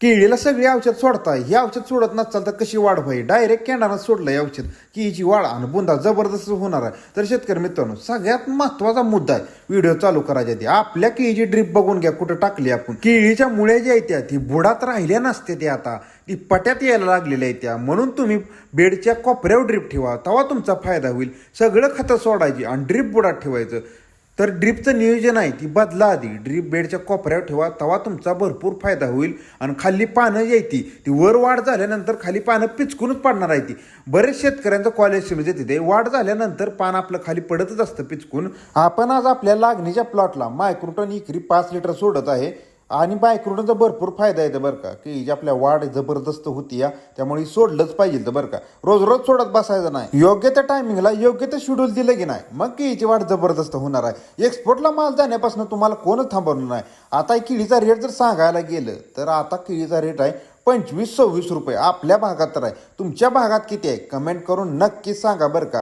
केळीला सगळी औषध सोडताय. हे औषध सोडत नसाल तर कशी वाढ होईल? डायरेक्ट कॅन्डानं सोडलं हे औषध केळीची वाढ आणि बुंदा जबरदस्त होणार आहे. तर शेतकरी मित्रांनो सगळ्यात महत्त्वाचा मुद्दा आहे. व्हिडिओ चालू करायच्या आधी आपल्या केळीची ड्रीप बघून घ्या कुठं टाकली आपण. केळीच्या मुळे ज्या आहेत त्या ती बुडात राहिल्या नसते ते आता. ती पट्यात यायला लागलेल्या आहेत त्या. म्हणून तुम्ही बेडच्या कोपऱ्यावर ड्रीप ठेवा. तेव्हा तुमचा फायदा होईल. सगळं खतं सोडायची आणि ड्रीप बुडात ठेवायचं. तर ड्रीपचं नियोजन आहे ती बदला आधी. ड्रीप बेडच्या कोपऱ्यावर ठेवा तेव्हा तुमचा भरपूर फायदा होईल. आणि खाली पानं यायती ती वर वाढ झाल्यानंतर खाली पानं पिचकूनच पडणार आहे ती. बरेच शेतकऱ्यांचं कॉलेज म्हणजे तिथे. वाढ झाल्यानंतर पान आपलं खाली पडतच असतं पिचकून. आपण आज आपल्या लागणीच्या प्लॉटला मायक्रोटन इकरी पाच लिटर सोडत आहे. आणि बायक्रोडचा भरपूर फायदा येतो बरं का की जी आपल्या वाढ जबरदस्त होती या त्यामुळे सोडलंच पाहिजे तर बरं का. रोज रोज सोडत बसायचं नाही. योग्य त्या टायमिंगला योग्य ते शेड्यूल दिलं की नाही मग केळीची वाढ जबरदस्त होणार आहे. एक्सपोर्टला माल जाण्यापासून तुम्हाला कोणच थांबवणार नाही. आता केळीचा रेट जर सांगायला गेलं तर आता केळीचा रेट आहे पंचवीस सव्वीस रुपये. आपल्या भागात तर आहे. तुमच्या भागात किती आहे? कमेंट करून नक्की सांगा बरं का.